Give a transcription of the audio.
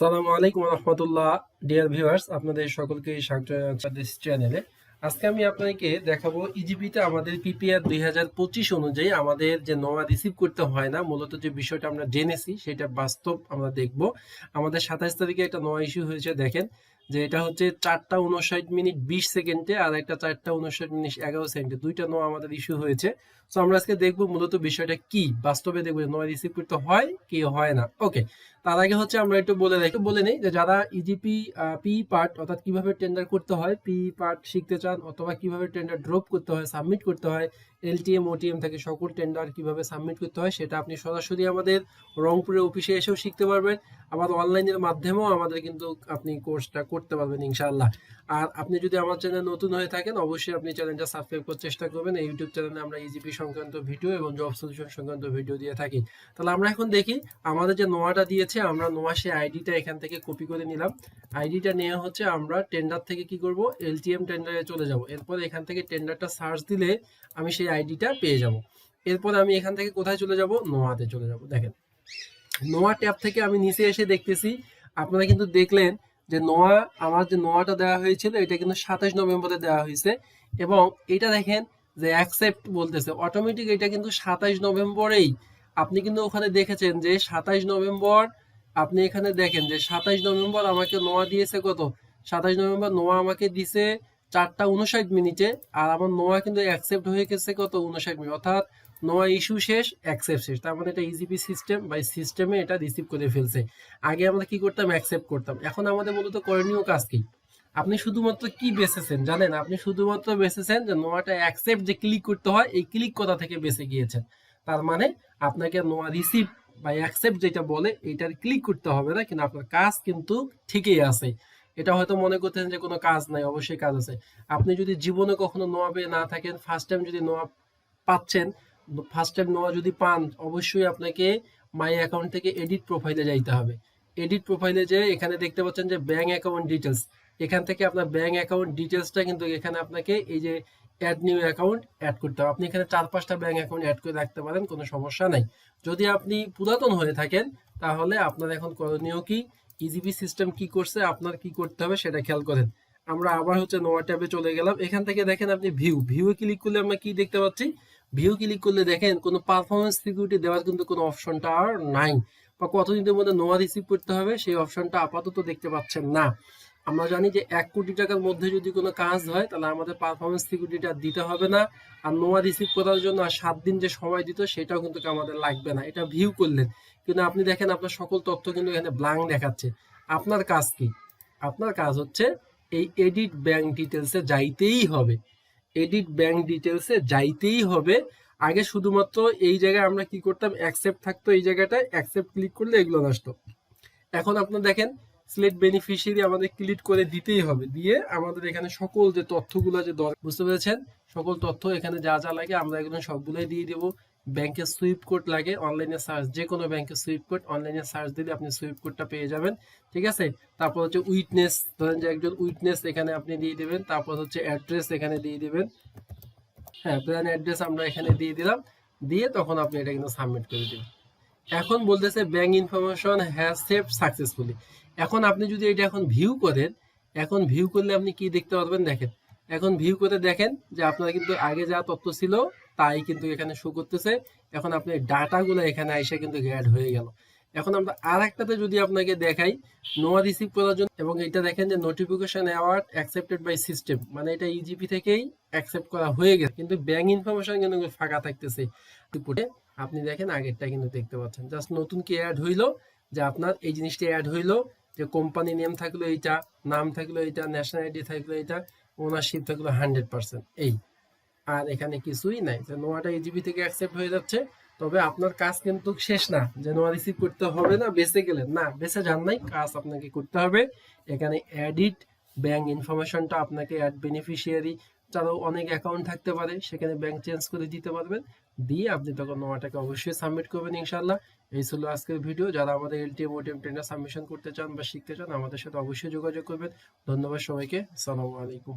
সালামু আলাইকুম রহমতুল্লাহ, dear viewers, আপনাদের সকলকে স্বাগত চ্যানেলে। আজকে আমি আপনাকে দেখাবো ইজিপিতে আমাদের পিপিআর দুই হাজার পঁচিশ অনুযায়ী আমাদের যে নোয়া রিসিভ করতে হয় না, মূলত যে বিষয়টা আমরা জেনেছি, সেটা বাস্তব আমরা দেখব। আমাদের সাতাশ তারিখে একটা নোয়া ইস্যু হয়েছে, দেখেন। যে এটা হচ্ছে চারটা উনষাট মিনিট বিশ সেকেন্ডে আর একটা চারটা উনষাট মিনিট এগারো সেকেন্ডে। দুইটা নোয়া আমাদের ইস্যু হয়েছে। তো আমরা আজকে দেখব মূলত বিষয়টা কি। বাস্তবে দেখব যে নোয়া রিসিভ করতে হয় কি হয় না। ওকে তার আগে হচ্ছে আমরা একটু বলে একটু বলে নেই যে যারা ইজিপি পি পার্ট অর্থাৎ কীভাবে টেন্ডার করতে হয় পি পার্ট শিখতে চান অথবা কীভাবে টেন্ডার ড্রপ করতে হয় সাবমিট করতে হয় এলটিএম ওটিএম থেকে সকল টেন্ডার কীভাবে সাবমিট করতে হয়, সেটা আপনি সরাসরি আমাদের রংপুরের অফিসে এসেও শিখতে পারবেন। আবার অনলাইনের মাধ্যমেও আমাদের কিন্তু আপনি কোর্সটা করতে পারবেন ইনশাআল্লাহ। আর আপনি যদি আমার চ্যানেল নতুন হয়ে থাকেন, অবশ্যই আপনি চ্যানেলটা সাবস্ক্রাইব করার চেষ্টা করবেন। এই ইউটিউব চ্যানেলে আমরা ইজিপি সংক্রান্ত ভিডিও এবং জব সলিউশন সংক্রান্ত ভিডিও দিয়ে থাকি। তাহলে আমরা এখন দেখি, আমাদের যে নোয়াটা দিয়েছে, আমরা নোয়া সেই আইডিটা এখান থেকে কপি করে নিলাম। আইডিটা নেওয়া হচ্ছে, আমরা টেন্ডার থেকে কি করব? এলটিএম টেন্ডারে চলে যাব। এরপর এখান থেকে টেন্ডারটা সার্চ দিলে আমি সেই আইডিটা পেয়ে যাব। এরপর আমি এখান থেকে কোথায় চলে যাব? নোয়াতে চলে যাব। দেখেন, নোয়া ট্যাব থেকে আমি নিচে এসে দেখতেছি। আপনারা কিন্তু দেখলেন যে নোয়া, আমার যে নোয়াটা দেওয়া হয়েছিল, এটা কিন্তু সাতাশ নভেম্বরে দেওয়া হয়েছে। এবং এটা দেখেন যে অ্যাকসেপ্ট বলতেছে। অটোমেটিক এটা কিন্তু সাতাশ নভেম্বরেই। আপনি কিন্তু ওখানে দেখেছেন যে সাতাশ নভেম্বর, আপনি এখানে দেখেন যে সাতাশ নভেম্বর আমাকে নোয়া দিয়েছে কত? সাতাশ নভেম্বর নোয়া আমাকে দিছে চারটা উনষাট মিনিটে। আর আমার নোয়া কিন্তু অ্যাকসেপ্ট হয়ে গেছে কত? উনষাট মিনিট। অর্থাৎ নোয়া ইস্যু শেষ অ্যাকসেপ্ট শেষ। তার মানে এটা ইজিপি সিস্টেম বা সিস্টেমে এটা রিসিভ করে ফেলছে। আগে আমরা কি করতাম? অ্যাকসেপ্ট করতাম। এখন আমাদের মূলত করণীয় কাজ কি? আপনি শুধুমাত্র কি বেসেছেন জানেন? আপনি শুধুমাত্র বেসেছেন যে নোয়াটা অ্যাকসেপ্ট যে ক্লিক করতে হয়, এই ক্লিক করা থেকে বেঁচে গিয়েছেন? তার মানে আপনাকে নোয়া রিসিভ বা অ্যাকসেপ্ট যেটা বলে এইটার ক্লিক করতে হবে না, কিন্তু আপনার কাজ কিন্তু ঠিকই আছে। এটা হয়তো মনে করতেন যে কোনো কাজ নাই, অবশ্যই কাজ আছে। আপনি যদি জীবনে কখনো নোয়া পেয়ে না থাকেন ফার্স্ট টাইম যদি নোয়া পাচ্ছেন ফার্স্ট টাইম নোয়া যদি পান, অবশ্যই আপনাকে মাই অ্যাকাউন্ট থেকে এডিট প্রোফাইলে যাইতে হবে। এডিট প্রোফাইলে যে এখানে দেখতে পাচ্ছেন যে ব্যাঙ্ক অ্যাকাউন্ট ডিটেলস এখান থেকে আপনার ব্যাঙ্ক অ্যাকাউন্ট ডিটেলসটা কিন্তু এখানে আপনাকে এই যে অ্যাড নিউ অ্যাকাউন্ট অ্যাড করতে হবে। আপনি এখানে চার পাঁচটা ব্যাঙ্ক অ্যাকাউন্ট অ্যাড করে রাখতে পারেন, কোনো সমস্যা নাই। যদি আপনি পুরাতন হয়ে থাকেন, তাহলে আপনার এখন করণীয় কি? ইজিপি সিস্টেম কি করছে, আপনার কি করতে হবে সেটা খেয়াল করেন। আমরা আবার হচ্ছে নোয়া ট্যাবে চলে গেলাম। এখান থেকে দেখেন আপনি ভিউ ভিউ ক্লিক করলে আমরা কি দেখতে পাচ্ছি? ভিউ ক্লিক করলে দেখেন কোনো পারফরমেন্স সিকিউরিটি দেওয়ার কিন্তু কোনো অপশনটা আর নাই। বা কতদিনের মধ্যে নোয়া রিসিভ করতে হবে, সেই অপশনটা আপাতত দেখতে পাচ্ছেন না। আমরা জানি যে এক কোটি টাকার মধ্যে যদি কোনো কাজ হয়, তাহলে আমাদের পারফরমেন্স সিকিউরিটিটা দিতে হবে না। আর নোয়া রিসিভ করার জন্য আর সাত দিন যে সময় দিত, সেটাও কিন্তু আমাদের লাগবে না। এটা ভিউ করলেন। কিন্তু আপনি দেখেন আপনার সকল তথ্য কিন্তু এখানে ব্লাঙ্ক দেখাচ্ছে। আপনার কাজ কি? আপনার কাজ হচ্ছে এই এডিট ব্যাংক ডিটেলসে যাইতেই হবে। এডিট ব্যাংক ডিটেলসে যাইতেই হবে। আগে শুধুমাত্র এই জায়গায় আমরা কি করতাম অ্যাকসেপ্ট থাকতো এই জায়গাটায় অ্যাকসেপ্ট ক্লিক করলে এগুলো আসতো এখন আপনার দেখেন সিলেক্ট বেনিফিশিয়ারি আমাদের ক্লিক করে দিতেই হবে। দিয়ে আমাদের এখানে সকল যে তথ্যগুলো যে দরকার বুঝতে পেরেছেন? সকল তথ্য এখানে যা যা লাগে আমরা এগুলো সবগুলোই দিয়ে দেবো। ব্যাংকের সুইপ কোড লাগে, অনলাইনে সার্চ যে কোনো ব্যাংকের সুইপ কোড, অনলাইনে সার্চ দিলে আপনি সুইপ কোডটা পেয়ে যাবেন, ঠিক আছে? তারপর হচ্ছে উইটনেস, ধরেন যে একজন উইটনেস এখানে আপনি দিয়ে দেবেন, তারপর হচ্ছে অ্যাড্রেস এখানে দিয়ে দেবেন। হ্যাঁ প্ল্যান অ্যাড্রেস আমরা এখানে দিয়ে দিলাম, দিয়ে তখন আপনি এটা কিন্তু সাবমিট করে দিবেন। এখন বলতেছে bank information has saved successfully. এখন আপনি যদি এটা এখন ভিউ করেন, এখন ভিউ করলে আপনি কি দেখতে পারবেন? দেখেন, এখন ভিউ করে দেখেন যে আপনার কিন্তু আগে যা তথ্য ছিল তাই কিন্তু এখানে শো করতেছে। এখন আপনি ডাটাগুলো এখানে এসে কিন্তু অ্যাড হয়ে গেল। এখন আমরা আর একটাতে যদি আপনাকে দেখাই, নোয়া রিসিভ করার জন্য, এবং এটা দেখেন যে notification award accepted by system মানে এটা ইজিপি থেকেই অ্যাকসেপ্ট করা হয়ে গেছে। কিন্তু ব্যাংক ইনফরমেশন কিন্তু ফাঁকা থাকতেছে। রিপোর্টে আপনি দেখেন আগেরটা কিন্তু দেখতে পাচ্ছেন। জাস্ট নতুন কি অ্যাড হইল, যে আপনার এই জিনিসটা অ্যাড হইল, যে কোম্পানি নেম থাকল এইটা, নাম থাকল এইটা ন্যাশনালিটি থাকল এইটা ওনারশিপ থাকল হান্ড্রেড পার্সেন্ট এই আর এখানে কিছুই নাই যে নোয়াটা ইজিবি থেকে অ্যাকসেপ্ট হয়ে যাচ্ছে। তবে আপনার কাজ কিন্তু শেষ না, যে নোয়া রিসিভ করতে হবে না, বেঁচে গেলেন। না, বেঁচে যান নাই, কাজ আপনাকে করতে হবে। এখানে অ্যাডিট ব্যাংক ইনফরমেশনটা আপনাকে অ্যাড বেনিফিশিয়ারি তারাও অনেক অ্যাকাউন্ট থাকতে পারে, সেখানে ব্যাংক চেঞ্জ করে দিতে পারবেন। দিয়ে আপনি তখন নোয়াটাকে অবশ্যই সাবমিট করবেন ইনশাল্লাহ এই ছিল আজকের ভিডিও যারা আমাদের এলটিএম ওটিএম টেন্ডার সাবমিশন করতে চান বা শিখতে চান, আমাদের সাথে অবশ্যই যোগাযোগ করবেন। ধন্যবাদ সবাইকে। আসসালামু আলাইকুম।